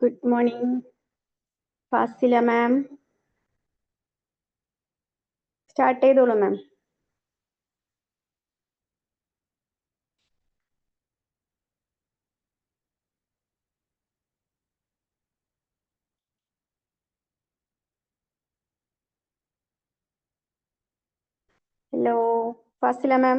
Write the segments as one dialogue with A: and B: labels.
A: Good morning Fasila ma'am start ചെയ്തോളൂ ma'am hello Fasila ma'am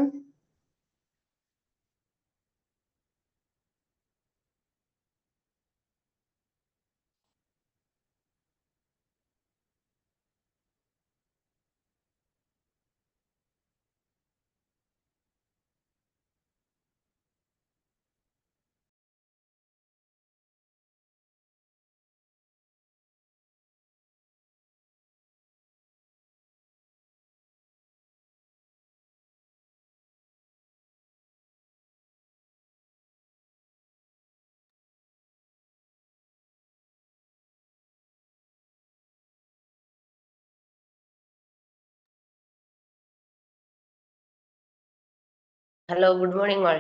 B: hello good morning all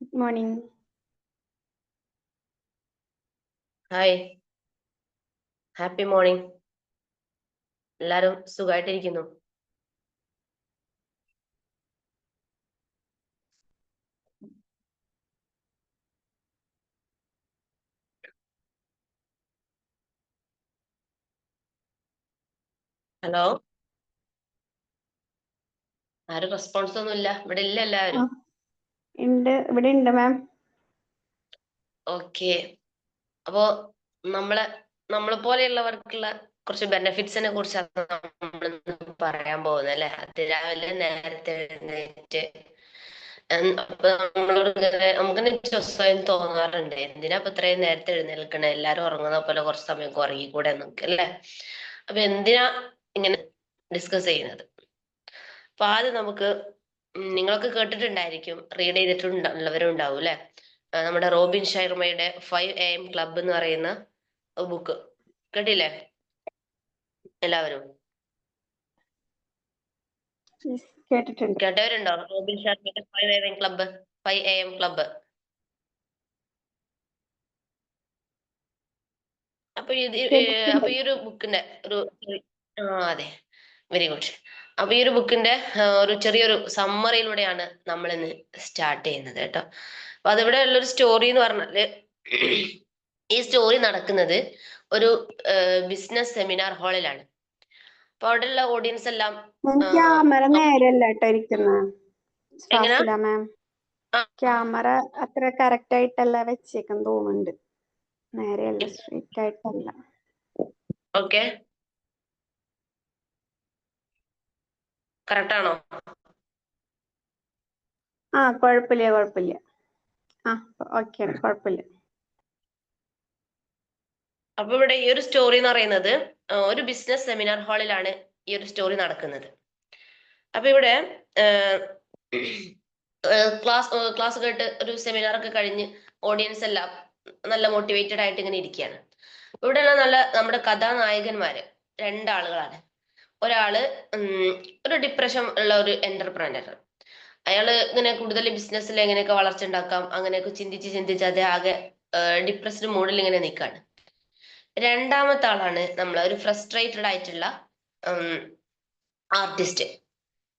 A: good morning
B: hi happy morning എല്ലാരും സുഖമായിട്ടിരിക്കുന്നു hello ആരും response ഒന്നും ഇല്ല. ഇവിടെ ഇല്ല എല്ലാവരും.
A: ഉണ്ട് ഇവിടെ ഉണ്ട് മാം
B: ഓക്കെ അപ്പോ നമ്മളെ നമ്മളെ പോലെയുള്ളവർക്കുള്ള കുറച്ച് ബെനിഫിറ്റ്സിനെ കുറിച്ചാണ് നമ്മൾ പറയാൻ പോകുന്നത് അല്ലെ? അതിരാവിലെ നേരത്തെ എഴുന്നേറ്റ് നമുക്കിങ്ങനെ സ്വയം തോന്നാറുണ്ട്. എന്തിനാ ഇപ്പൊ ഇത്രയും നേരത്തെ എഴുന്നേൽക്കണേ? എല്ലാരും ഉറങ്ങുന്ന പോലെ കുറച്ച് സമയം ഉറങ്ങിക്കൂടെ എന്നൊക്കെ അല്ലെ? അപ്പൊ എന്തിനാ ഇങ്ങനെ ഡിസ്കസ് ചെയ്യുന്നത്? അപ്പൊ ആദ്യം നമുക്ക് നിങ്ങളൊക്കെ കേട്ടിട്ടുണ്ടായിരിക്കും റീഡ് ചെയ്തിട്ടുള്ളവരും ഉണ്ടാവും അല്ലെ? നമ്മുടെ റോബിൻ ശർമ്മയുടെ ഫൈവ് എ എം ക്ലബ് എന്ന് പറയുന്ന ബുക്ക് കേട്ടില്ലേ? എല്ലാവരും? കേട്ടവരുണ്ടോ? റോബിൻ ശർമ്മയുടെ five A M club five A M club അപ്പൊ ഇത് അപ്പൊ ഈ ഒരു ബുക്കിന്റെ ഒരു ആ അതെ. വെരി ഗുഡ് അപ്പൊ ഈ ഒരു ബുക്കിന്റെ ഒരു ചെറിയൊരു സമ്മറിയിലൂടെയാണ് നമ്മൾ ഇന്ന് സ്റ്റാർട്ട് ചെയ്യുന്നത് കേട്ടോ. അപ്പൊ അതിവിടെ ഉള്ളൊരു സ്റ്റോറി എന്ന് പറഞ്ഞാൽ ഈ സ്റ്റോറി നടക്കുന്നത് ഒരു ബിസിനസ് സെമിനാർ ഹാളിലാണ്. അപ്പൊ അവിടെയുള്ള ഓഡിയൻസ് എല്ലാം
A: ക്യാമറ നേരെയല്ല. ക്യാമറ അത്ര കറക്റ്റ് ആയിട്ടല്ല വെച്ചേക്കാൻ തോന്നുന്നുണ്ട്. നേരെയല്ല സ്ട്രീറ്റ് ആയിട്ടല്ല.
B: ഓക്കെ. കറക്റ്റ് ആണോ
A: ആ കുഴപ്പമില്ല കുഴപ്പമില്ല ആ ഓക്കെ കുഴപ്പമില്ല
B: അപ്പൊ ഇവിടെ ഈ ഒരു സ്റ്റോറി എന്ന് പറയുന്നത് ഒരു ബിസിനസ് സെമിനാർ ഹാളിലാണ് ഈ ഒരു സ്റ്റോറി നടക്കുന്നത്. അപ്പൊ ഇവിടെ ക്ലാസ് ക്ലാസ് കേട്ട് ഒരു സെമിനാർ ഒക്കെ കഴിഞ്ഞ് ഓഡിയൻസ് എല്ലാം നല്ല മോട്ടിവേറ്റഡ് ആയിട്ട് ഇങ്ങനെ ഇരിക്കുകയാണ്. ഇവിടെയുള്ള നല്ല നമ്മുടെ കഥാനായകന്മാര് രണ്ടാളുകളാണ് ഒരാൾ ഒരു ഡിപ്രഷൻ ഉള്ള ഒരു എന്റർപ്രനർ അയാൾ ഇങ്ങനെ കൂടുതൽ ബിസിനസ്സിൽ എങ്ങനെയൊക്കെ വളർച്ച ഉണ്ടാക്കാം അങ്ങനെയൊക്കെ ചിന്തിച്ച് ചിന്തിച്ച് അതേ ആകെ ഡിപ്രസ്ഡ് മൂഡിൽ ഇങ്ങനെ നിൽക്കാണ് രണ്ടാമത്തെ ആളാണ് നമ്മൾ ഒരു ഫ്രസ്ട്രേറ്റഡ് ആയിട്ടുള്ള ആർട്ടിസ്റ്റ്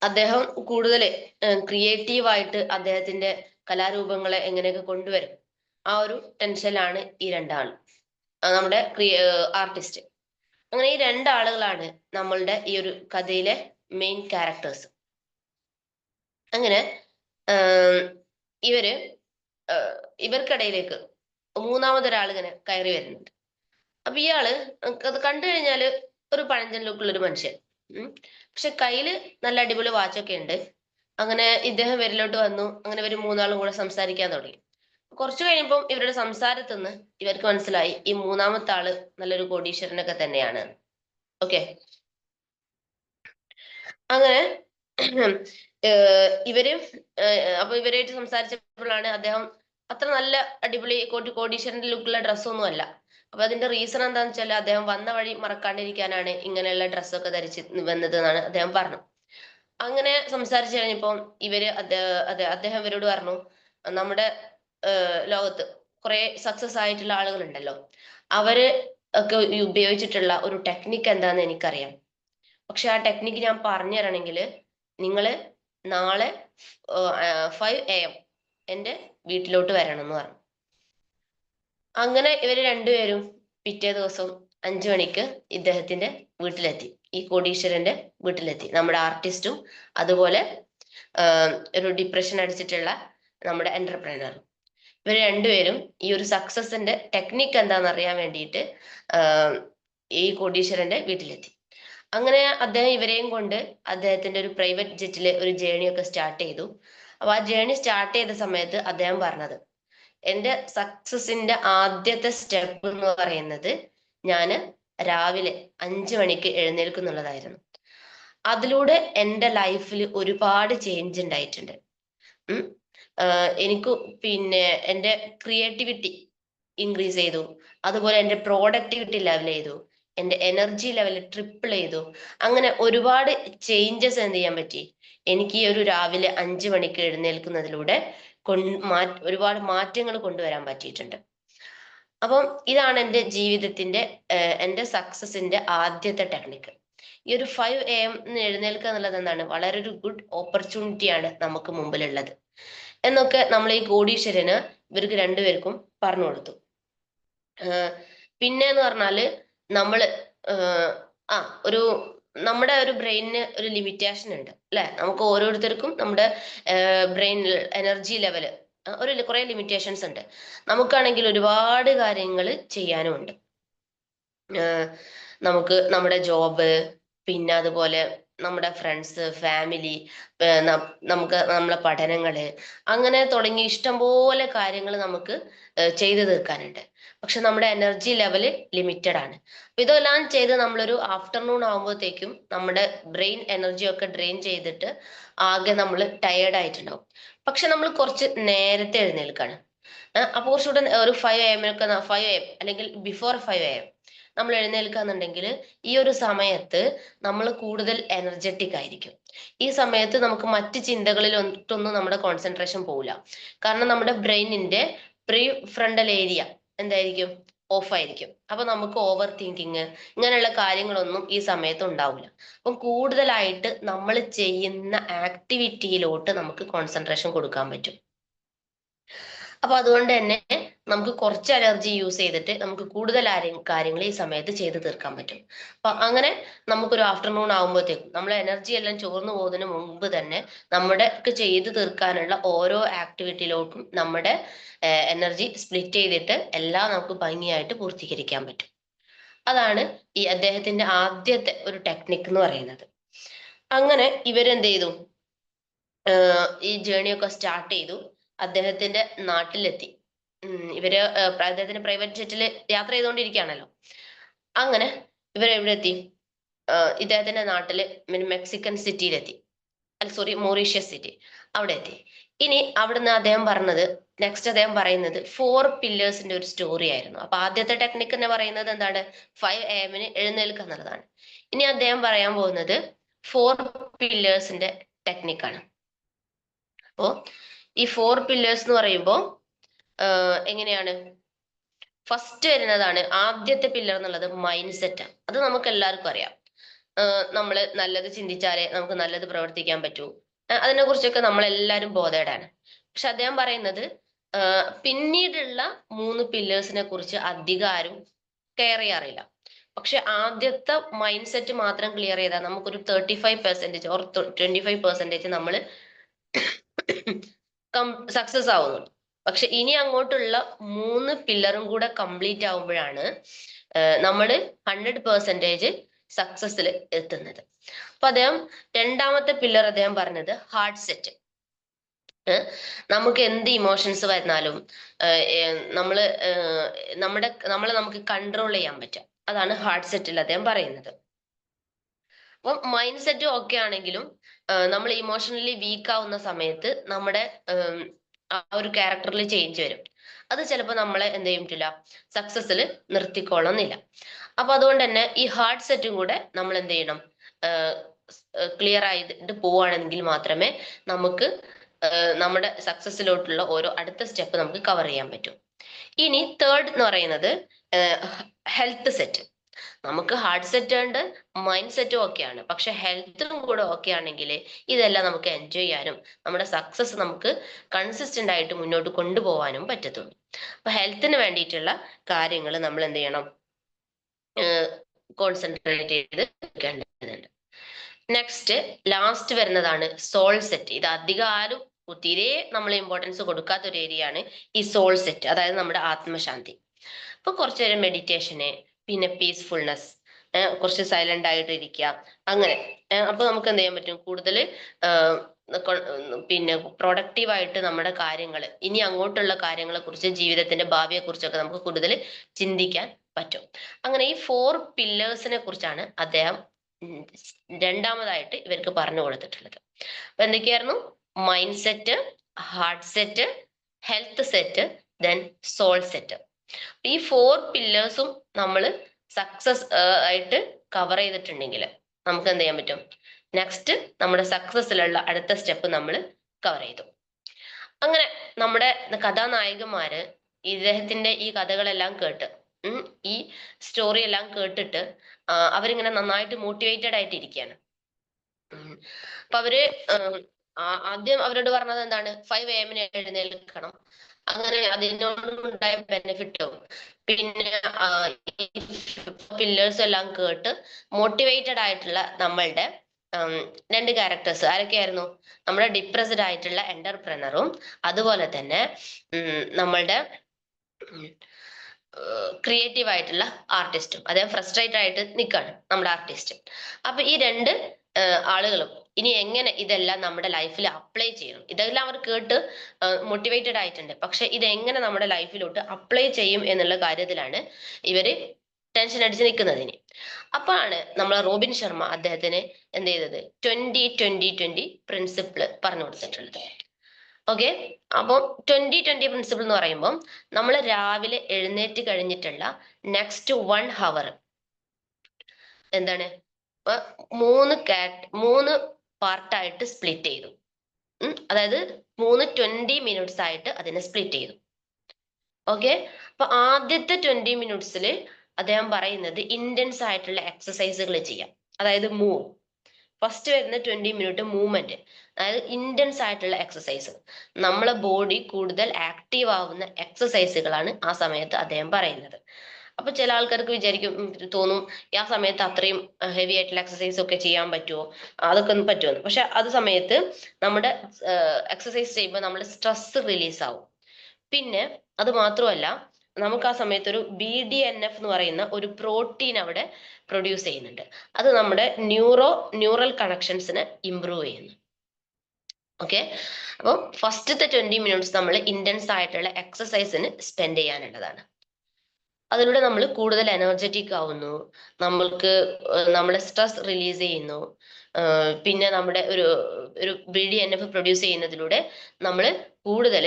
B: അദ്ദേഹം കൂടുതൽ ക്രിയേറ്റീവ് ആയിട്ട് അദ്ദേഹത്തിന്റെ കലാരൂപങ്ങളെ എങ്ങനെയൊക്കെ കൊണ്ടുവരും. ആ ഒരു ടെൻഷനിലാണ് ഈ രണ്ടാൾ നമ്മുടെ ആർട്ടിസ്റ്റ് അങ്ങനെ ഈ രണ്ടാളുകളാണ് നമ്മളുടെ ഈ ഒരു കഥയിലെ മെയിൻ ക്യാരക്ടേഴ്സ് അങ്ങനെ ഇവർ ഇവർക്കിടയിലേക്ക് മൂന്നാമതൊരാൾ ഇങ്ങനെ കയറി വരുന്നുണ്ട്. അപ്പൊ ഇയാൾ അത് കണ്ടു കഴിഞ്ഞാൽ ഒരു പഴഞ്ചൻ ലുക്കുള്ള ഒരു മനുഷ്യൻ പക്ഷെ കയ്യിൽ നല്ല അടിപൊളി വാച്ചൊക്കെ ഉണ്ട് അങ്ങനെ ഇദ്ദേഹം വരിലോട്ട് വന്നു. അങ്ങനെ ഇവർ മൂന്നാളും കൂടെ സംസാരിക്കാൻ തുടങ്ങി. കുറച്ചു കഴിയുമ്പം ഇവരുടെ സംസാരത്തിൽ നിന്ന് ഇവർക്ക് മനസ്സിലായി. ഈ മൂന്നാമത്തെ ആൾ നല്ലൊരു കോടീശ്വരനൊക്കെ തന്നെയാണ്. ഓക്കെ അങ്ങനെ ഇവർ അപ്പൊ ഇവരായിട്ട് സംസാരിച്ചപ്പോഴാണ് അദ്ദേഹം അത്ര നല്ല അടിപൊളി കോടി കോടീശ്വരന്റെ ലുക്കുള്ള ഡ്രസ്സൊന്നും അല്ല അപ്പൊ അതിന്റെ റീസൺ എന്താന്ന് വെച്ചാൽ അദ്ദേഹം വന്ന വഴി മറക്കാണ്ടിരിക്കാനാണ് ഇങ്ങനെയുള്ള ഡ്രസ്സൊക്കെ ധരിച്ച് വന്നത് എന്നാണ് അദ്ദേഹം പറഞ്ഞു. അങ്ങനെ സംസാരിച്ചു കഴിഞ്ഞപ്പോ ഇവർ അദ്ദേഹം ഇവരോട് പറഞ്ഞു നമ്മുടെ ലോകത്ത് കുറെ സക്സസ് ആയിട്ടുള്ള ആളുകളുണ്ടല്ലോ. അവർ ഒക്കെ ഉപയോഗിച്ചിട്ടുള്ള ഒരു ടെക്നിക്ക് എന്താന്ന് എനിക്കറിയാം. പക്ഷെ ആ ടെക്നിക്ക് ഞാൻ പറഞ്ഞു തരണമെങ്കിൽ നിങ്ങൾ നാളെ ഫൈവ് എ എം എന്റെ വീട്ടിലോട്ട് വരണം എന്ന് പറഞ്ഞു. അങ്ങനെ ഇവർ രണ്ടുപേരും പിറ്റേ ദിവസം അഞ്ചു മണിക്ക് ഇദ്ദേഹത്തിന്റെ വീട്ടിലെത്തി. ഈ കോടീശ്വരന്റെ വീട്ടിലെത്തി. നമ്മുടെ ആർട്ടിസ്റ്റും അതുപോലെ ഒരു ഡിപ്രഷൻ അടിച്ചിട്ടുള്ള നമ്മുടെ എന്റർപ്രനർ ഇവർ രണ്ടുപേരും ഈ ഒരു സക്സസിന്റെ ടെക്നിക്ക് എന്താണെന്ന് അറിയാൻ വേണ്ടിയിട്ട് ഈ കോടീശ്വരന്റെ വീട്ടിലെത്തി. അങ്ങനെ അദ്ദേഹം ഇവരെയും കൊണ്ട് അദ്ദേഹത്തിന്റെ ഒരു പ്രൈവറ്റ് ജെറ്റിൽ ഒരു ജേണി ഒക്കെ സ്റ്റാർട്ട് ചെയ്തു. അപ്പൊ ആ ജേണി സ്റ്റാർട്ട് ചെയ്ത സമയത്ത് അദ്ദേഹം പറഞ്ഞത് എന്റെ സക്സസിന്റെ ആദ്യത്തെ സ്റ്റെപ്പ് എന്ന് പറയുന്നത് ഞാൻ രാവിലെ അഞ്ചു മണിക്ക് എഴുന്നേൽക്കുന്നുള്ളതായിരുന്നു അതിലൂടെ എന്റെ ലൈഫിൽ ഒരുപാട് ചേഞ്ച് ഉണ്ടായിട്ടുണ്ട്. എനിക്ക് പിന്നെ എന്റെ ക്രിയേറ്റിവിറ്റി ഇൻക്രീസ് ചെയ്തു. അതുപോലെ എന്റെ പ്രോഡക്റ്റിവിറ്റി ലെവൽ ചെയ്തു. എന്റെ എനർജി ലെവൽ ട്രിപ്പിൾ ചെയ്തു. അങ്ങനെ ഒരുപാട് ചേഞ്ചസ് എന്ത് ചെയ്യാൻ പറ്റി? എനിക്ക് ഈ ഒരു രാവിലെ അഞ്ചു മണിക്ക് എഴുന്നേൽക്കുന്നതിലൂടെ ഒരുപാട് മാറ്റങ്ങൾ കൊണ്ടുവരാൻ പറ്റിയിട്ടുണ്ട്. അപ്പം ഇതാണ് എന്റെ ജീവിതത്തിന്റെ എന്റെ സക്സസിന്റെ ആദ്യത്തെ ടെക്നിക്ക് ഈ ഒരു ഫൈവ് എ എം എഴുന്നേൽക്കുക എന്നുള്ളത് എന്താണ്? വളരെ ഒരു ഗുഡ് ഓപ്പർച്യൂണിറ്റിയാണ് നമുക്ക് മുമ്പിലുള്ളത്. എന്നൊക്കെ നമ്മൾ ഈ കോടീശ്വരന് ഇവർക്ക് രണ്ടുപേർക്കും പറഞ്ഞു കൊടുത്തു. പിന്നെ എന്ന് പറഞ്ഞാൽ നമ്മൾ ആ ഒരു നമ്മുടെ ഒരു ബ്രെയിനിന് ഒരു ലിമിറ്റേഷൻ ഉണ്ട് അല്ലെ? നമുക്ക് ഓരോരുത്തർക്കും നമ്മുടെ ബ്രെയിനിൽ എനർജി ലെവൽ ഒരു കുറെ ലിമിറ്റേഷൻസ് ഉണ്ട്. നമുക്കാണെങ്കിൽ ഒരുപാട് കാര്യങ്ങൾ ചെയ്യാനും ഉണ്ട് നമുക്ക് നമ്മുടെ ജോബ് പിന്നെ അതുപോലെ നമ്മുടെ ഫ്രണ്ട്സ് ഫാമിലി നമുക്ക് നമ്മളെ പഠനങ്ങൾ അങ്ങനെ തുടങ്ങി ഇഷ്ടംപോലെ കാര്യങ്ങൾ നമുക്ക് ചെയ്തു തീർക്കാനുണ്ട്. പക്ഷെ നമ്മുടെ എനർജി ലെവൽ ലിമിറ്റഡ് ആണ്. ഇതെല്ലാം ചെയ്ത് നമ്മളൊരു ആഫ്റ്റർനൂൺ ആകുമ്പോഴത്തേക്കും നമ്മുടെ ബ്രെയിൻ എനർജി ഒക്കെ ഡ്രെയിൻ ചെയ്തിട്ട് ആകെ നമ്മൾ ടയേർഡ് ആയിട്ടുണ്ടാവും. പക്ഷെ നമ്മൾ കുറച്ച് നേരത്തെ എഴുന്നേൽക്കാണ്. അപ്പോൾ അപ്പൊ കുറച്ചുകൂടെ ഒരു ഫൈവ് എം ഒക്കെ ഫൈവ് എ എം അല്ലെങ്കിൽ ബിഫോർ ഫൈവ് എ എം നമ്മൾ എഴുന്നേൽക്കാന്നുണ്ടെങ്കിൽ ഈ ഒരു സമയത്ത് നമ്മൾ കൂടുതൽ എനർജറ്റിക് ആയിരിക്കും. ഈ സമയത്ത് നമുക്ക് മറ്റ് ചിന്തകളിൽ ഒട്ടൊന്നും നമ്മുടെ കോൺസെൻട്രേഷൻ പോവില്ല. കാരണം നമ്മുടെ ബ്രെയിനിന്റെ പ്രീ ഫ്രണ്ടൽ ഏരിയ എന്തായിരിക്കും? ഓഫ് ആയിരിക്കും. അപ്പൊ നമുക്ക് ഓവർ തിങ്കിങ് ഇങ്ങനെയുള്ള കാര്യങ്ങളൊന്നും ഈ സമയത്ത് ഉണ്ടാവില്ല. അപ്പം കൂടുതലായിട്ട് നമ്മൾ ചെയ്യുന്ന ആക്ടിവിറ്റിയിലോട്ട് നമുക്ക് കോൺസെൻട്രേഷൻ കൊടുക്കാൻ പറ്റും. അപ്പൊ അതുകൊണ്ട് തന്നെ നമുക്ക് കുറച്ച് എനർജി യൂസ് ചെയ്തിട്ട് നമുക്ക് കൂടുതൽ കാര്യങ്ങൾ ഈ സമയത്ത് ചെയ്തു തീർക്കാൻ പറ്റും. അപ്പൊ അങ്ങനെ നമുക്കൊരു ആഫ്റ്റർനൂൺ ആകുമ്പോഴത്തേക്കും നമ്മളെ എനർജി എല്ലാം ചോർന്നു പോകുന്നതിന് മുമ്പ് തന്നെ നമ്മുടെ ചെയ്തു തീർക്കാനുള്ള ഓരോ ആക്ടിവിറ്റിയിലോട്ടും നമ്മുടെ എനർജി സ്പ്ലിറ്റ് ചെയ്തിട്ട് എല്ലാം നമുക്ക് ഭംഗിയായിട്ട് പൂർത്തീകരിക്കാൻ പറ്റും. അതാണ് ഈ അദ്ദേഹത്തിന്റെ ആദ്യത്തെ ഒരു ടെക്നിക് എന്ന് പറയുന്നത്. അങ്ങനെ ഇവരെന്ത് ചെയ്തു? ഈ ജേണിയൊക്കെ സ്റ്റാർട്ട് ചെയ്തു. അദ്ദേഹത്തിന്റെ നാട്ടിലെത്തി. ഇവർ അദ്ദേഹത്തിന്റെ പ്രൈവറ്റ് ജെറ്റിൽ യാത്ര ചെയ്തുകൊണ്ടിരിക്കുകയാണല്ലോ അങ്ങനെ ഇവർ ഇവരെവിടെ എത്തി ഇദ്ദേഹത്തിന്റെ നാട്ടിൽ മെക്സിക്കൻ സിറ്റിയിലെത്തി. അല്ല സോറി മൊറീഷ്യസ് സിറ്റി. അവിടെ എത്തി ഇനി അവിടുന്ന് അദ്ദേഹം പറഞ്ഞത് നെക്സ്റ്റ് അദ്ദേഹം പറയുന്നത് ഫോർ പില്ലേഴ്സിന്റെ ഒരു സ്റ്റോറി ആയിരുന്നു. അപ്പൊ ആദ്യത്തെ ടെക്നിക്ക് എന്ന് പറയുന്നത് എന്താണ്? ഫൈവ് എ എഴുന്നേൽക്കുക എന്നുള്ളതാണ്. ഇനി അദ്ദേഹം പറയാൻ പോകുന്നത് ഫോർ പില്ലേഴ്സിന്റെ ടെക്നിക്കാണ് അപ്പോ ഈ ഫോർ പില്ലേഴ്സ് എന്ന് പറയുമ്പോൾ എങ്ങനെയാണ്? ഫസ്റ്റ് വരുന്നതാണ് ആദ്യത്തെ പില്ലർ എന്നുള്ളത് മൈൻഡ് സെറ്റ് അത് നമുക്ക് എല്ലാവർക്കും അറിയാം. നമ്മൾ നല്ലത് ചിന്തിച്ചാലേ നമുക്ക് നല്ലത് പ്രവർത്തിക്കാൻ പറ്റൂ. അതിനെ കുറിച്ചൊക്കെ നമ്മൾ എല്ലാവരും ബോധേടാണ്. പക്ഷെ അദ്ദേഹം പറയുന്നത് പിന്നീടുള്ള മൂന്ന് പില്ലേഴ്സിനെ കുറിച്ച് അധികം ആരും കെയർ ചെയ്യാറില്ല. പക്ഷെ ആദ്യത്തെ മൈൻഡ് സെറ്റ് മാത്രം ക്ലിയർ ചെയ്താൽ നമുക്കൊരു thirty five percentage or twenty five percentage നമ്മൾ സക്സസ് ആവുന്നുണ്ട് പക്ഷെ ഇനി അങ്ങോട്ടുള്ള മൂന്ന് പില്ലറും കൂടെ കംപ്ലീറ്റ് ആവുമ്പോഴാണ് നമ്മൾ ഹൺഡ്രഡ് പെർസെന്റേജ് സക്സസ്സിൽ എത്തുന്നത്. അപ്പൊ അദ്ദേഹം രണ്ടാമത്തെ പില്ലർ അദ്ദേഹം പറഞ്ഞത് ഹാർട്ട് സെറ്റ് നമുക്ക് എന്ത് ഇമോഷൻസ് വരുന്നാലും നമ്മൾ നമ്മുടെ നമ്മളെ നമുക്ക് കൺട്രോൾ ചെയ്യാൻ പറ്റും അതാണ് ഹാർട്ട് സെറ്റിൽ അദ്ദേഹം പറയുന്നത്. അപ്പം മൈൻഡ് സെറ്റ് ഒക്കെ ആണെങ്കിലും നമ്മൾ ഇമോഷണലി വീക്ക് ആവുന്ന സമയത്ത് നമ്മുടെ ആ ഒരു ക്യാരക്ടറിൽ ചേഞ്ച് വരും. അത് ചിലപ്പോൾ നമ്മളെ എന്ത് ചെയ്യും പറ്റില്ല. സക്സസ്സിൽ നിർത്തിക്കൊള്ളുന്നില്ല അപ്പൊ അതുകൊണ്ട് തന്നെ ഈ ഹാർഡ് സെറ്റും കൂടെ നമ്മൾ എന്ത് ചെയ്യണം? ക്ലിയർ ആയിട്ട് പോവുകയാണെങ്കിൽ മാത്രമേ നമുക്ക് നമ്മുടെ സക്സസിലോട്ടുള്ള ഓരോ അടുത്ത സ്റ്റെപ്പ് നമുക്ക് കവർ ചെയ്യാൻ പറ്റും. ഇനി തേർഡ് എന്ന് പറയുന്നത് ഹെൽത്ത് സെറ്റ് നമുക്ക് ഹാർട്ട് സെറ്റ് ഉണ്ട് മൈൻഡ് സെറ്റും ഒക്കെയാണ്. പക്ഷെ ഹെൽത്തും കൂടെ ഓക്കെ ആണെങ്കിൽ ഇതെല്ലാം നമുക്ക് എൻജോയ് ചെയ്യാനും നമ്മുടെ സക്സസ് നമുക്ക് കൺസിസ്റ്റന്റ് ആയിട്ട് മുന്നോട്ട് കൊണ്ടുപോകാനും പറ്റത്തുള്ളൂ. അപ്പൊ ഹെൽത്തിന് വേണ്ടിയിട്ടുള്ള കാര്യങ്ങൾ നമ്മൾ എന്ത് ചെയ്യണം? കോൺസെൻട്രേറ്റ് ചെയ്ത് വെക്കേണ്ടതുണ്ട്. നെക്സ്റ്റ് ലാസ്റ്റ് വരുന്നതാണ് സോൾ സെറ്റ് ഇത് അധികം ആരും തീരെ നമ്മൾ ഇമ്പോർട്ടൻസ് കൊടുക്കാത്ത ഒരു ഏരിയയാണ് ഈ സോൾ സെറ്റ് അതായത് നമ്മുടെ ആത്മശാന്തി. അപ്പൊ കുറച്ചു നേരം മെഡിറ്റേഷന് പിന്നെ പീസ്ഫുൾനെസ് കുറച്ച് സൈലന്റ് ആയിട്ട് ഇരിക്കുക അങ്ങനെ അപ്പൊ നമുക്ക് എന്ത് ചെയ്യാൻ പറ്റും? കൂടുതൽ പിന്നെ പ്രൊഡക്റ്റീവ് ആയിട്ട് നമ്മുടെ കാര്യങ്ങൾ ഇനി അങ്ങോട്ടുള്ള കാര്യങ്ങളെ കുറിച്ച് ജീവിതത്തിന്റെ ഭാവിയെ കുറിച്ചൊക്കെ നമുക്ക് കൂടുതൽ ചിന്തിക്കാൻ പറ്റും. അങ്ങനെ ഈ ഫോർ പില്ലേഴ്സിനെ കുറിച്ചാണ് അദ്ദേഹം രണ്ടാമതായിട്ട് ഇവർക്ക് പറഞ്ഞു കൊടുത്തിട്ടുള്ളത്. അപ്പൊ എന്തൊക്കെയായിരുന്നു? Mind set heart set health set then soul set ഈ ഫോർ പില്ലേഴ്സും നമ്മൾ സക്സസ് ആയിട്ട് കവർ ചെയ്തിട്ടുണ്ടെങ്കിൽ നമുക്ക് എന്ത് ചെയ്യാൻ പറ്റും? നെക്സ്റ്റ് നമ്മുടെ സക്സസ്സിലുള്ള അടുത്ത സ്റ്റെപ്പ് നമ്മൾ കവർ ചെയ്തു. അങ്ങനെ നമ്മുടെ കഥാനായകന്മാര് ഇദ്ദേഹത്തിന്റെ ഈ കഥകളെല്ലാം കേട്ട് ഈ സ്റ്റോറി എല്ലാം കേട്ടിട്ട് അവരിങ്ങനെ നന്നായിട്ട് മോട്ടിവേറ്റഡ് ആയിട്ട് ഇരിക്കുകയാണ്. അപ്പൊ അവർ ആദ്യം അവരോട് പറഞ്ഞത് എന്താണ്? ഫൈവ് എ എമ്മിന് എഴുന്നേൽക്കണം. അങ്ങനെ അതിനോടുണ്ടായ ബെനിഫിറ്റും പിന്നെ പില്ലേഴ്സ് എല്ലാം കേട്ട് മോട്ടിവേറ്റഡ് ആയിട്ടുള്ള നമ്മളുടെ രണ്ട് ക്യാരക്ടേഴ്സ് ആരൊക്കെയായിരുന്നു? നമ്മുടെ ഡിപ്രസ്ഡ് ആയിട്ടുള്ള എന്റർപ്രണറും അതുപോലെ തന്നെ നമ്മളുടെ ക്രിയേറ്റീവ് ആയിട്ടുള്ള ആർട്ടിസ്റ്റും അദ്ദേഹം ഫ്രസ്ട്രേറ്റഡ് ആയിട്ട് നിൽക്കാണ് നമ്മുടെ ആർട്ടിസ്റ്റ് അപ്പൊ ഈ രണ്ട് ആളുകളും ഇനി എങ്ങനെ ഇതെല്ലാം നമ്മുടെ ലൈഫിൽ അപ്ലൈ ചെയ്യണം? ഇതെല്ലാം അവർ കേട്ട് മോട്ടിവേറ്റഡ് ആയിട്ടുണ്ട്. പക്ഷെ ഇത് എങ്ങനെ നമ്മുടെ ലൈഫിലോട്ട് അപ്ലൈ ചെയ്യും എന്നുള്ള കാര്യത്തിലാണ് ഇവർ ടെൻഷൻ അടിച്ച് നിൽക്കുന്നതിന് അപ്പോഴാണ് നമ്മൾ റോബിൻ ശർമ്മ അദ്ദേഹത്തിന് എന്ത് ചെയ്തത്? ട്വന്റി ട്വന്റി ട്വന്റി പ്രിൻസിപ്പിൾ പറഞ്ഞു കൊടുത്തിട്ടുള്ളത്. ഓക്കെ അപ്പോൾ ട്വന്റി ട്വന്റി പ്രിൻസിപ്പിൾ എന്ന് പറയുമ്പോൾ നമ്മൾ രാവിലെ എഴുന്നേറ്റ് കഴിഞ്ഞിട്ടുള്ള നെക്സ്റ്റ് വൺ ഹവർ എന്താണ്? മൂന്ന് കാറ്റ് മൂന്ന് പാർട്ടായിട്ട് സ്പ്ലിറ്റ് ചെയ്തു. അതായത് മൂന്ന് ട്വന്റി മിനിറ്റ്സ് ആയിട്ട് അതിനെ സ്പ്ലിറ്റ് ചെയ്തു. ഓക്കെ അപ്പൊ ആദ്യത്തെ ട്വന്റി മിനിറ്റ്സിൽ അദ്ദേഹം പറയുന്നത് ഇന്റൻസ് ആയിട്ടുള്ള എക്സസൈസുകൾ ചെയ്യാം. അതായത് മൂവ് ഫസ്റ്റ് വരുന്ന ട്വന്റി മിനിറ്റ് മൂവ്മെന്റ് അതായത് ഇന്റൻസ് ആയിട്ടുള്ള എക്സസൈസ് നമ്മളെ ബോഡി കൂടുതൽ ആക്റ്റീവ് ആവുന്ന എക്സസൈസുകളാണ് ആ സമയത്ത് അദ്ദേഹം പറയുന്നത്. അപ്പൊ ചില ആൾക്കാർക്ക് വിചാരിക്കും തോന്നും ആ സമയത്ത് അത്രയും ഹെവി ആയിട്ടുള്ള എക്സസൈസ് ഒക്കെ ചെയ്യാൻ പറ്റുമോ അതൊക്കെ ഒന്ന് പറ്റുമെന്ന് പക്ഷെ അത് സമയത്ത് നമ്മുടെ എക്സസൈസ് ചെയ്യുമ്പോൾ നമ്മുടെ സ്ട്രെസ് റിലീസ് ആവും. പിന്നെ അത് മാത്രമല്ല നമുക്ക് ആ സമയത്ത് ഒരു ബി ഡി എൻ എഫ് എന്ന് പറയുന്ന ഒരു പ്രോട്ടീൻ അവിടെ പ്രൊഡ്യൂസ് ചെയ്യുന്നുണ്ട്. അത് നമ്മുടെ ന്യൂറോ ന്യൂറൽ കണക്ഷൻസിനെ ഇമ്പ്രൂവ് ചെയ്യുന്നു. ഓക്കെ അപ്പം ഫസ്റ്റത്തെ ട്വന്റി മിനിറ്റ്സ് നമ്മൾ ഇന്റൻസ് ആയിട്ടുള്ള എക്സസൈസിന് സ്പെൻഡ് ചെയ്യാനുള്ളതാണ്. അതിലൂടെ നമ്മൾ കൂടുതൽ എനർജറ്റിക് ആവുന്നു. നമ്മൾക്ക് നമ്മളെ സ്ട്രെസ് റിലീസ് ചെയ്യുന്നു. പിന്നെ നമ്മുടെ ഒരു ഒരു B D N F produce ചെയ്യുന്നതിലൂടെ നമ്മൾ കൂടുതൽ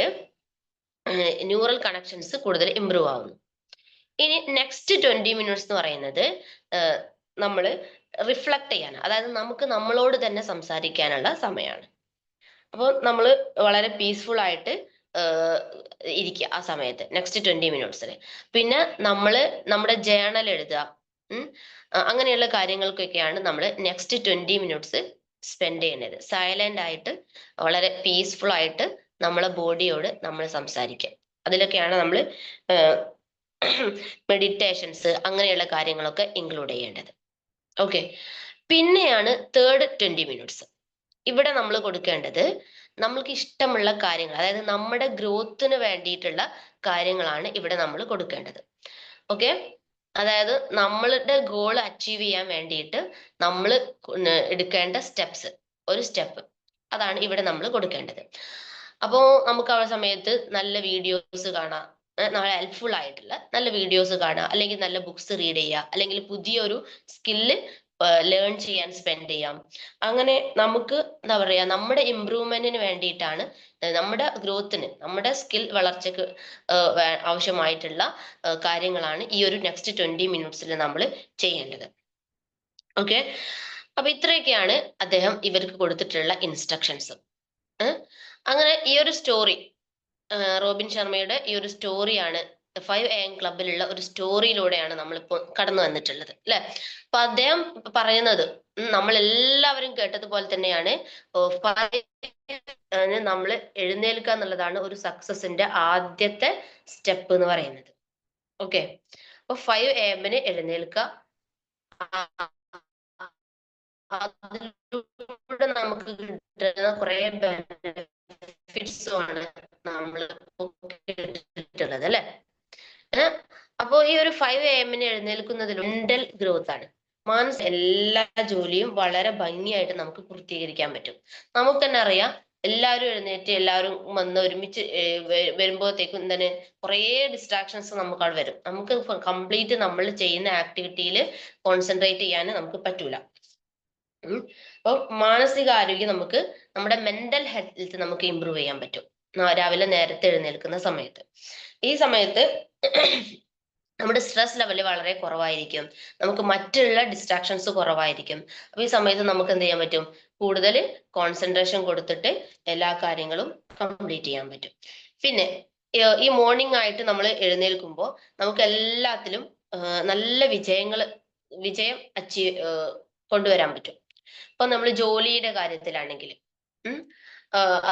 B: ന്യൂറൽ കണക്ഷൻസ് കൂടുതൽ ഇമ്പ്രൂവ് ആവുന്നു. ഇനി നെക്സ്റ്റ് ട്വന്റി മിനിറ്റ്സ് എന്ന് പറയുന്നത് നമ്മൾ റിഫ്ലക്ട് ചെയ്യാൻ അതായത് നമുക്ക് നമ്മളോട് തന്നെ സംസാരിക്കാനുള്ള സമയമാണ് അപ്പോൾ നമ്മൾ വളരെ പീസ്ഫുൾ ആയിട്ട് ഇരിക്കുക ആ സമയത്ത്. നെക്സ്റ്റ് ട്വന്റി മിനിറ്റ്സിൽ പിന്നെ നമ്മൾ നമ്മുടെ ജേണൽ എഴുതുക. അങ്ങനെയുള്ള കാര്യങ്ങൾക്കൊക്കെയാണ് നമ്മൾ നെക്സ്റ്റ് ട്വന്റി മിനിറ്റ്സ് സ്പെൻഡ് ചെയ്യുന്നത്. സൈലന്റ് ആയിട്ട് വളരെ പീസ്ഫുൾ ആയിട്ട് നമ്മളെ ബോഡിയോട് നമ്മൾ സംസാരിക്കുക അതിലൊക്കെയാണ് നമ്മൾ മെഡിറ്റേഷൻസ് അങ്ങനെയുള്ള കാര്യങ്ങളൊക്കെ ഇൻക്ലൂഡ് ചെയ്യേണ്ടത്. ഓക്കെ പിന്നെയാണ് തേർഡ് ട്വന്റി മിനിറ്റ്സ് ഇവിടെ നമ്മൾ കൊടുക്കേണ്ടത് നമ്മൾക്ക് ഇഷ്ടമുള്ള കാര്യങ്ങൾ അതായത് നമ്മുടെ ഗ്രോത്തിന് വേണ്ടിയിട്ടുള്ള കാര്യങ്ങളാണ് ഇവിടെ നമ്മൾ കൊടുക്കേണ്ടത്. ഓക്കെ? അതായത് നമ്മളുടെ ഗോൾ അച്ചീവ് ചെയ്യാൻ വേണ്ടിയിട്ട് നമ്മൾ എടുക്കേണ്ട സ്റ്റെപ്സ് ഒരു സ്റ്റെപ്പ് അതാണ് ഇവിടെ നമ്മൾ കൊടുക്കേണ്ടത്. അപ്പോൾ നമുക്ക് ആ സമയത്ത് നല്ല വീഡിയോസ് കാണാം നമ്മളെ ഹെൽപ്ഫുൾ ആയിട്ടുള്ള നല്ല വീഡിയോസ് കാണുക അല്ലെങ്കിൽ നല്ല ബുക്സ് റീഡ് ചെയ്യുക അല്ലെങ്കിൽ പുതിയൊരു സ്കില്ല് ലേൺ ചെയ്യാൻ സ്പെൻഡ് ചെയ്യാം. അങ്ങനെ നമുക്ക് എന്താ പറയാ നമ്മുടെ ഇമ്പ്രൂവ്മെന്റിന് വേണ്ടിയിട്ടാണ് നമ്മുടെ ഗ്രോത്തിന് നമ്മുടെ സ്കിൽ വളർച്ചക്ക് ആവശ്യമായിട്ടുള്ള കാര്യങ്ങളാണ് ഈ ഒരു നെക്സ്റ്റ് ട്വന്റി മിനിറ്റ്സിൽ നമ്മൾ ചെയ്യേണ്ടത്. ഓക്കെ അപ്പൊ ഇത്രയൊക്കെയാണ് അദ്ദേഹം ഇവർക്ക് കൊടുത്തിട്ടുള്ള ഇൻസ്ട്രക്ഷൻസ് അങ്ങനെ ഈ ഒരു സ്റ്റോറി റോബിൻ ശർമ്മയുടെ ഈ ഒരു സ്റ്റോറിയാണ് ഫൈവ് എ എം ക്ലബിലുള്ള ഒരു സ്റ്റോറിയിലൂടെയാണ് നമ്മളിപ്പോൾ കടന്നു വന്നിട്ടുള്ളത് അല്ലെ? അപ്പൊ അദ്ദേഹം പറയുന്നത് നമ്മൾ എല്ലാവരും കേട്ടതുപോലെ തന്നെയാണ് നമ്മൾ എഴുന്നേൽക്കുക എന്നുള്ളതാണ് ഒരു സക്സസിന്റെ ആദ്യത്തെ സ്റ്റെപ്പ് എന്ന് പറയുന്നത്. ഓക്കെ അപ്പൊ ഫൈവ് എ എമ്മിന് എഴുന്നേൽക്കുക അതിലൂടെ നമുക്ക് കിട്ടുന്ന കുറെ ബെനിഫിറ്റ്സും ആണ് നമ്മൾ കേട്ടിട്ടുള്ളത് അല്ലെ? ഏഹ് അപ്പോ ഈ ഒരു ഫൈവ് എ എമ്മിന് എഴുന്നേൽക്കുന്നതിൽ മെന്റൽ ഗ്രോത്ത് ആണ്. മാനസ് എല്ലാ ജോലിയും വളരെ ഭംഗിയായിട്ട് നമുക്ക് പൂർത്തീകരിക്കാൻ പറ്റും. നമുക്ക് തന്നെ അറിയാം എല്ലാവരും എഴുന്നേറ്റ് എല്ലാവരും വന്ന് ഒരുമിച്ച് വരുമ്പോഴത്തേക്കും തന്നെ കുറേ ഡിസ്ട്രാക്ഷൻസ് നമുക്ക് അവിടെ വരും. നമുക്ക് കംപ്ലീറ്റ് നമ്മൾ ചെയ്യുന്ന ആക്ടിവിറ്റിയിൽ കോൺസെൻട്രേറ്റ് ചെയ്യാൻ നമുക്ക് പറ്റൂല. അപ്പോൾ അപ്പൊ മാനസിക ആരോഗ്യം നമുക്ക് നമ്മുടെ മെന്റൽ ഹെൽത്ത് നമുക്ക് ഇമ്പ്രൂവ് ചെയ്യാൻ പറ്റും. രാവിലെ നേരത്തെ എഴുന്നേൽക്കുന്ന സമയത്ത്. ഈ സമയത്ത് നമ്മുടെ സ്ട്രെസ് ലെവൽ വളരെ കുറവായിരിക്കും. നമുക്ക് മറ്റുള്ള ഡിസ്ട്രാക്ഷൻസ് കുറവായിരിക്കും. അപ്പൊ ഈ സമയത്ത് നമുക്ക് എന്ത് ചെയ്യാൻ പറ്റും? കൂടുതൽ കോൺസെൻട്രേഷൻ കൊടുത്തിട്ട് എല്ലാ കാര്യങ്ങളും കംപ്ലീറ്റ് ചെയ്യാൻ പറ്റും. പിന്നെ ഈ മോർണിംഗ് ആയിട്ട് നമ്മൾ എഴുന്നേൽക്കുമ്പോൾ നമുക്ക് എല്ലാത്തിലും നല്ല വിജയങ്ങൾ വിജയം അച്ചീവ് കൊണ്ടുവരാൻ പറ്റും. ഇപ്പൊ നമ്മൾ ജോലിയുടെ കാര്യത്തിലാണെങ്കിൽ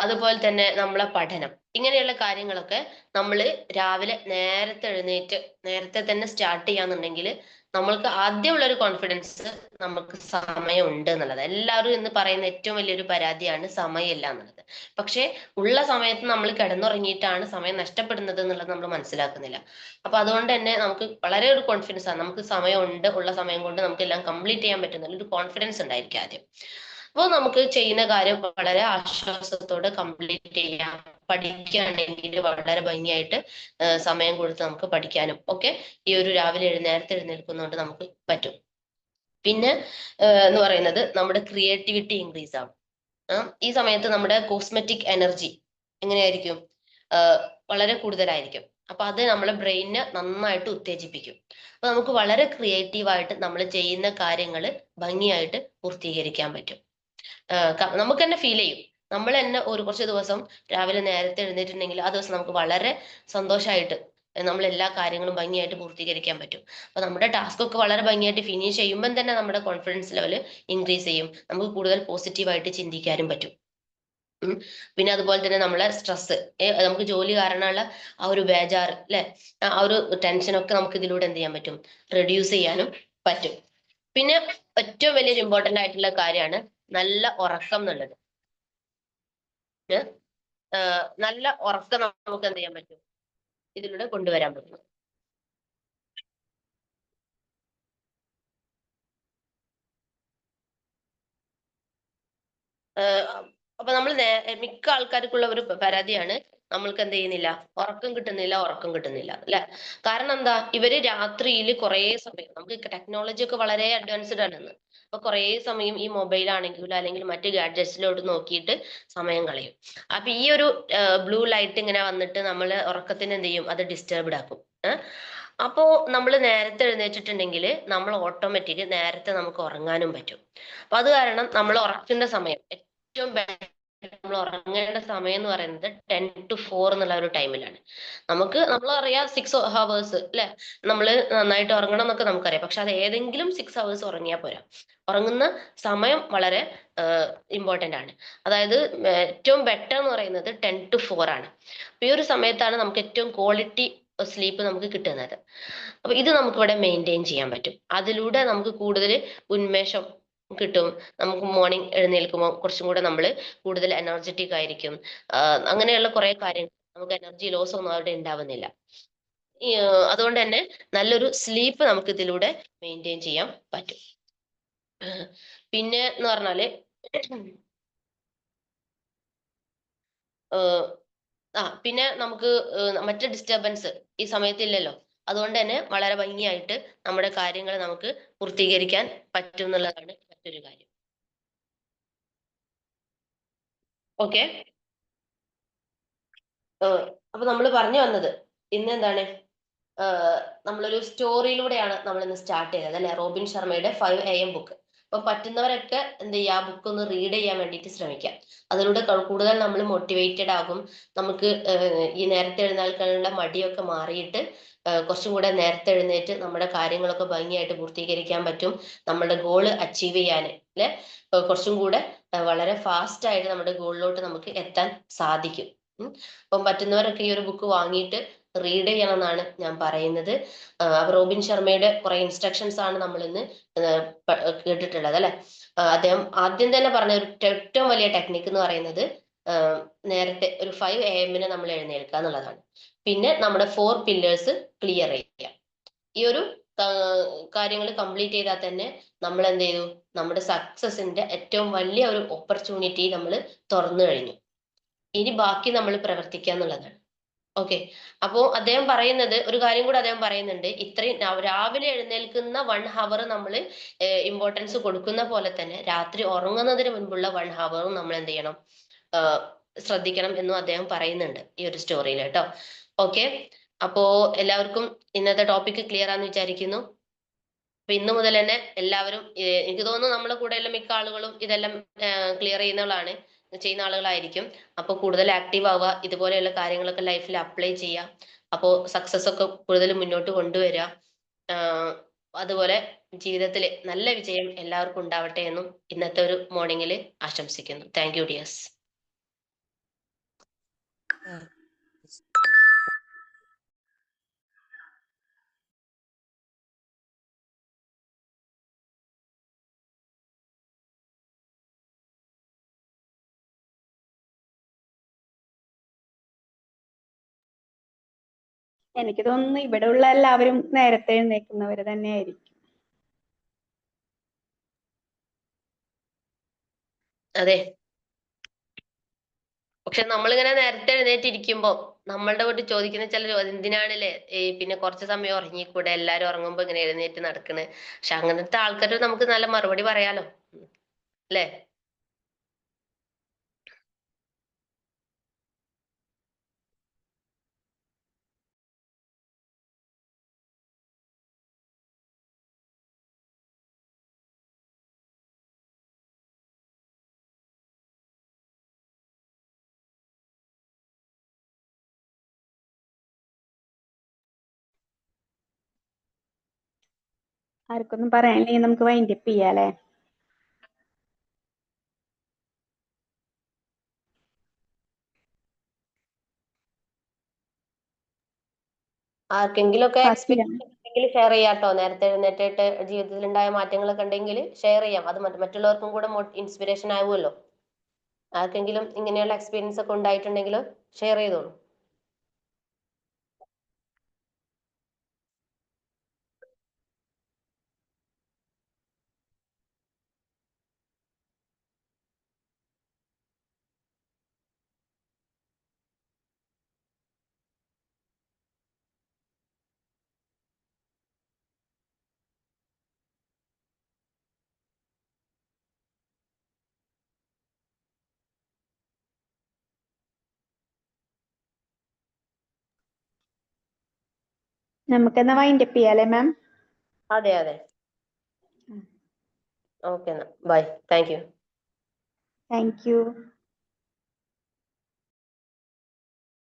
B: അതുപോലെ തന്നെ നമ്മളെ പഠനം. ഇങ്ങനെയുള്ള കാര്യങ്ങളൊക്കെ നമ്മൾ രാവിലെ നേരത്തെ എഴുന്നേറ്റ് നേരത്തെ തന്നെ സ്റ്റാർട്ട് ചെയ്യാന്നുണ്ടെങ്കിൽ നമ്മൾക്ക് ആദ്യമുള്ള ഒരു കോൺഫിഡൻസ് നമുക്ക് സമയമുണ്ട് എന്നുള്ളത്. എല്ലാവരും ഇന്ന് പറയുന്ന ഏറ്റവും വലിയൊരു പരാതിയാണ് സമയമില്ല എന്നുള്ളത്. പക്ഷേ ഉള്ള സമയത്ത് നമ്മൾ കിടന്നുറങ്ങിയിട്ടാണ് സമയം നഷ്ടപ്പെടുന്നത് എന്നുള്ളത് നമ്മൾ മനസ്സിലാക്കുന്നില്ല. അപ്പൊ അതുകൊണ്ട് തന്നെ നമുക്ക് വളരെ ഒരു കോൺഫിഡൻസ് ആണ്. നമുക്ക് സമയമുണ്ട് ഉള്ള സമയം കൊണ്ട് നമുക്ക് എല്ലാം കംപ്ലീറ്റ് ചെയ്യാൻ പറ്റുന്ന ഒരു കോൺഫിഡൻസ് ഉണ്ടായിരിക്കും ആദ്യം. അപ്പോൾ നമുക്ക് ചെയ്യുന്ന കാര്യം വളരെ ആശ്വാസത്തോടെ കംപ്ലീറ്റ് ചെയ്യാം. പഠിക്കുകയാണെങ്കിൽ വളരെ ഭംഗിയായിട്ട് സമയം കൊടുത്ത് നമുക്ക് പഠിക്കാനും. ഒക്കെ ഈ ഒരു രാവിലെ എഴു നേരത്തെ എഴുന്നേൽക്കുന്നതുകൊണ്ട് നമുക്ക് പറ്റും. പിന്നെ എന്ന് പറയുന്നത് നമ്മുടെ ക്രിയേറ്റിവിറ്റി ഇൻക്രീസ് ആവും. ഈ സമയത്ത് നമ്മുടെ കോസ്മെറ്റിക് എനർജി എങ്ങനെയായിരിക്കും? വളരെ കൂടുതലായിരിക്കും. അപ്പൊ അത് നമ്മളെ ബ്രെയിനിനെ നന്നായിട്ട് ഉത്തേജിപ്പിക്കും. അപ്പൊ നമുക്ക് വളരെ ക്രിയേറ്റീവായിട്ട് നമ്മൾ ചെയ്യുന്ന കാര്യങ്ങൾ ഭംഗിയായിട്ട് പൂർത്തീകരിക്കാൻ പറ്റും. നമുക്ക് തന്നെ ഫീൽ ചെയ്യും. നമ്മൾ തന്നെ ഒരു കുറച്ച് ദിവസം രാവിലെ നേരത്തെ എഴുന്നേറ്റുണ്ടെങ്കിൽ ആ ദിവസം നമുക്ക് വളരെ സന്തോഷമായിട്ട് നമ്മൾ എല്ലാ കാര്യങ്ങളും ഭംഗിയായിട്ട് പൂർത്തീകരിക്കാൻ പറ്റും. അപ്പൊ നമ്മുടെ ടാസ്ക് ഒക്കെ വളരെ ഭംഗിയായിട്ട് ഫിനിഷ് ചെയ്യുമ്പോൾ തന്നെ നമ്മുടെ കോൺഫിഡൻസ് ലെവൽ ഇൻക്രീസ് ചെയ്യും. നമുക്ക് കൂടുതൽ പോസിറ്റീവായിട്ട് ചിന്തിക്കാനും പറ്റും. പിന്നെ അതുപോലെ തന്നെ നമ്മളെ സ്ട്രെസ് നമുക്ക് ജോലി കാരണമുള്ള ആ ഒരു ബേജാർ അല്ലെ ആ ഒരു ടെൻഷൻ ഒക്കെ നമുക്ക് ഇതിലൂടെ എന്ത് ചെയ്യാൻ പറ്റും? റെഡ്യൂസ് ചെയ്യാനും പറ്റും. പിന്നെ ഏറ്റവും വലിയൊരു ഇമ്പോർട്ടന്റ് ആയിട്ടുള്ള കാര്യമാണ് നല്ല ഉറക്കം എന്നുള്ളത്. നല്ല ഉറക്കം നമുക്ക് എന്ത് ചെയ്യാൻ പറ്റും? ഇതിലൂടെ കൊണ്ടുവരാൻ പറ്റും. അപ്പൊ നമ്മൾ മിക്ക ആൾക്കാർക്കുള്ള ഒരു പരാതിയാണ് നമ്മൾക്ക് എന്ത് ചെയ്യുന്നില്ല ഉറക്കം കിട്ടുന്നില്ല ഉറക്കം കിട്ടുന്നില്ല അല്ലെ? കാരണം എന്താ? ഇവർ രാത്രിയിൽ കുറേ സമയം നമുക്ക് ടെക്നോളജി ഒക്കെ വളരെ അഡ്വാൻസ്ഡ് ആണ് ഇന്ന് അപ്പൊ കുറേ സമയം ഈ മൊബൈൽ ആണെങ്കിലും അല്ലെങ്കിൽ മറ്റു ഗാഡ്ജറ്റ്സിലോട്ട് നോക്കിയിട്ട് സമയം കളയും. അപ്പൊ ഈ ഒരു ബ്ലൂ ലൈറ്റ് ഇങ്ങനെ വന്നിട്ട് നമ്മൾ ഉറക്കത്തിന് എന്ത് ചെയ്യും? അത് ഡിസ്റ്റർബ്ഡ് ആക്കും അപ്പോൾ അപ്പോ നമ്മൾ നേരത്തെ എഴുന്നേറ്റിട്ടുണ്ടെങ്കിൽ നമ്മൾ ഓട്ടോമാറ്റിക് നേരത്തെ നമുക്ക് ഉറങ്ങാനും പറ്റും. അപ്പൊ അത് കാരണം നമ്മൾ ഉറക്കുന്ന സമയം ഏറ്റവും നമ്മൾ ഉറങ്ങേണ്ട സമയം എന്ന് പറയുന്നത് ടെൻ ടു ഫോർ എന്നുള്ള ഒരു ടൈമിലാണ് നമുക്ക് നമ്മൾ അറിയാം സിക്സ് ഹവേഴ്സ് അല്ലെ നമ്മൾ നന്നായിട്ട് ഉറങ്ങണം എന്നൊക്കെ നമുക്കറിയാം. പക്ഷെ അത് ഏതെങ്കിലും സിക്സ് ഹവേഴ്സ് ഉറങ്ങിയാൽ പോരാ. ഉറങ്ങുന്ന സമയം വളരെ ഇമ്പോർട്ടന്റ് ആണ്. അതായത് ഏറ്റവും ബെറ്റർ എന്ന് പറയുന്നത് ടെൻ ടു ഫോർ ആണ്. അപ്പൊ ഈ ഒരു സമയത്താണ് നമുക്ക് ഏറ്റവും ക്വാളിറ്റി സ്ലീപ്പ് നമുക്ക് കിട്ടുന്നത്. അപ്പൊ ഇത് നമുക്കിവിടെ മെയിന്റെയിൻ ചെയ്യാൻ പറ്റും. അതിലൂടെ നമുക്ക് കൂടുതൽ ഉന്മേഷം കിട്ടും. നമുക്ക് മോർണിംഗ് എഴുന്നേൽക്കുമ്പോൾ കുറച്ചും കൂടെ നമ്മൾ കൂടുതൽ എനർജറ്റിക് ആയിരിക്കും. അങ്ങനെയുള്ള കുറെ കാര്യങ്ങൾ നമുക്ക് എനർജി ലോസ് ഒന്നും അവിടെ ഉണ്ടാവുന്നില്ല അതുകൊണ്ട് തന്നെ നല്ലൊരു സ്ലീപ്പ് നമുക്ക് ഇതിലൂടെ മെയിന്റെയിൻ ചെയ്യാൻ പറ്റും. പിന്നെ എന്ന് പറഞ്ഞാൽ ആ പിന്നെ നമുക്ക് മറ്റു ഡിസ്റ്റർബൻസ് ഈ സമയത്ത് ഇല്ലല്ലോ അതുകൊണ്ട് തന്നെ വളരെ ഭംഗിയായിട്ട് നമ്മുടെ കാര്യങ്ങൾ നമുക്ക് പൂർത്തീകരിക്കാൻ പറ്റും എന്നുള്ളതാണ് മറ്റൊരു കാര്യം. ഓക്കെ? അപ്പൊ നമ്മൾ പറഞ്ഞു വന്നത് ഇന്ന് എന്താണ് നമ്മളൊരു സ്റ്റോറിയിലൂടെയാണ് നമ്മൾ ഇന്ന് സ്റ്റാർട്ട് ചെയ്തത് അല്ലെ? റോബിൻ ശർമ്മയുടെ ഫൈവ് എ എം ബുക്ക്. അപ്പൊ പറ്റുന്നവരൊക്കെ എന്ത് ചെയ്യുക ആ ബുക്ക് ഒന്ന് റീഡ് ചെയ്യാൻ വേണ്ടിയിട്ട് ശ്രമിക്കാം. അതിലൂടെ കൂടുതൽ നമ്മൾ മോട്ടിവേറ്റഡ് ആകും. നമുക്ക് ഈ നേരത്തെ എഴുന്നേൽക്കാനുള്ള മടിയൊക്കെ മാറിയിട്ട് കുറച്ചും കൂടെ നേരത്തെ എഴുന്നേറ്റ് നമ്മുടെ കാര്യങ്ങളൊക്കെ ഭംഗിയായിട്ട് പൂർത്തീകരിക്കാൻ പറ്റും നമ്മുടെ ഗോൾ അച്ചീവ് ചെയ്യാൻ അല്ലെ? കുറച്ചും കൂടെ വളരെ ഫാസ്റ്റ് ആയിട്ട് നമ്മുടെ ഗോളിലോട്ട് നമുക്ക് എത്താൻ സാധിക്കും. അപ്പം പറ്റുന്നവരൊക്കെ ഈ ഒരു ബുക്ക് വാങ്ങിയിട്ട് റീഡ് ചെയ്യണം എന്നാണ് ഞാൻ പറയുന്നത്. റോബിൻ ശർമ്മയുടെ കുറെ ഇൻസ്ട്രക്ഷൻസ് ആണ് നമ്മൾ ഇന്ന് കേട്ടിട്ടുള്ളത് അല്ലെ? അദ്ദേഹം ആദ്യം തന്നെ പറഞ്ഞ ഒരു ഏറ്റവും വലിയ ടെക്നിക്ക് എന്ന് പറയുന്നത് നേരത്തെ ഒരു ഫൈവ് എ എമ്മിന് നമ്മൾ എഴുന്നേൽക്കുക എന്നുള്ളതാണ്. പിന്നെ നമ്മുടെ ഫോർ പില്ലേഴ്സ് ക്ലിയർ ചെയ്യുക. ഈ ഒരു കാര്യങ്ങൾ കംപ്ലീറ്റ് ചെയ്താൽ തന്നെ നമ്മൾ എന്ത് ചെയ്തു? നമ്മുടെ സക്സസിന്റെ ഏറ്റവും വലിയ ഒരു ഓപ്പർച്യൂണിറ്റി നമ്മൾ തുറന്നു കഴിഞ്ഞു. ഇനി ബാക്കി നമ്മൾ പ്രവർത്തിക്കുക എന്നുള്ളതാണ്. ഓക്കെ അപ്പോ അദ്ദേഹം പറയുന്നത് ഒരു കാര്യം കൂടി അദ്ദേഹം പറയുന്നുണ്ട്. ഇത്രയും രാവിലെ എഴുന്നേൽക്കുന്ന വൺ ഹവർ നമ്മൾ ഇമ്പോർട്ടൻസ് കൊടുക്കുന്ന പോലെ തന്നെ രാത്രി ഉറങ്ങുന്നതിന് മുൻപുള്ള വൺ ഹവറും നമ്മൾ എന്ത് ചെയ്യണം? ശ്രദ്ധിക്കണം എന്നും അദ്ദേഹം പറയുന്നുണ്ട് ഈ ഒരു സ്റ്റോറിയിൽ കേട്ടോ. ഓക്കെ അപ്പോ എല്ലാവർക്കും ഇന്നത്തെ ടോപ്പിക് ക്ലിയർ ആണെന്ന് വിചാരിക്കുന്നു. അപ്പൊ ഇന്ന് മുതൽ തന്നെ എല്ലാവരും എനിക്ക് തോന്നുന്നു നമ്മുടെ കൂടെയുള്ള മിക്ക ആളുകളും ഇതെല്ലാം ക്ലിയർ ചെയ്യുന്നവളാണ്. ചെയ്യുന്ന ആളുകളായിരിക്കും. അപ്പോൾ കൂടുതൽ ആക്റ്റീവ് ആവുക ഇതുപോലെയുള്ള കാര്യങ്ങളൊക്കെ ലൈഫിൽ അപ്ലൈ ചെയ്യുക. അപ്പോൾ സക്സസ് ഒക്കെ കൂടുതൽ മുന്നോട്ട് കൊണ്ടുവരിക. അതുപോലെ ജീവിതത്തിൽ നല്ല വിജയം എല്ലാവർക്കും ഉണ്ടാവട്ടെ എന്നും ഇന്നത്തെ ഒരു മോർണിംഗിൽ ആശംസിക്കുന്നു. താങ്ക് യു ഡിയേഴ്സ്
A: എനിക്ക് തോന്നുന്നു ഇവിടെ ഉള്ള എല്ലാവരും നേരത്തെ എഴുന്നേൽക്കുന്നവര് തന്നെയായിരിക്കും.
B: അതെ. പക്ഷെ നമ്മളിങ്ങനെ നേരത്തെ എഴുന്നേറ്റിരിക്കുമ്പോ നമ്മളുടെ വീട്ടിൽ ചോദിക്കുന്ന ചില ചോദ്യം എന്തിനാണല്ലേ? ഈ പിന്നെ കുറച്ച് സമയം ഉറങ്ങിക്കൂടെ? എല്ലാരും ഉറങ്ങുമ്പോ ഇങ്ങനെ എഴുന്നേറ്റ് നടക്കണേ. പക്ഷെ അങ്ങനത്തെ ആൾക്കാരോട് നമുക്ക് നല്ല മറുപടി പറയാലോ? അല്ലേ?
A: ആർക്കൊന്നും പറയാനില്ലെങ്കിൽ നമുക്ക് വൈൻഡപ്പ് ചെയ്യാല്ലേ?
B: ആർക്കെങ്കിലും ഒക്കെ എക്സ്പീരിയൻസ് ഷെയർ ചെയ്യാട്ടോ? നേരത്തെ എഴുന്നേറ്റിട്ട് ജീവിതത്തിൽ ഉണ്ടായ മാറ്റങ്ങളൊക്കെ ഉണ്ടെങ്കിൽ ഷെയർ ചെയ്യാം. അത് മറ്റ് മറ്റുള്ളവർക്കും കൂടെ ഇൻസ്പിറേഷൻ ആവുമല്ലോ. ആർക്കെങ്കിലും ഇങ്ങനെയുള്ള എക്സ്പീരിയൻസ് ഒക്കെ ഉണ്ടായിട്ടുണ്ടെങ്കിൽ ഷെയർ ചെയ്തോളൂ.
A: നമുക്കെന്നാ വൈൻഡപ്പ് ചെയ്യാല്ലേ മാം
B: അതെ അതെ. ഓക്കെ എന്നാ. Bye thank you
A: thank you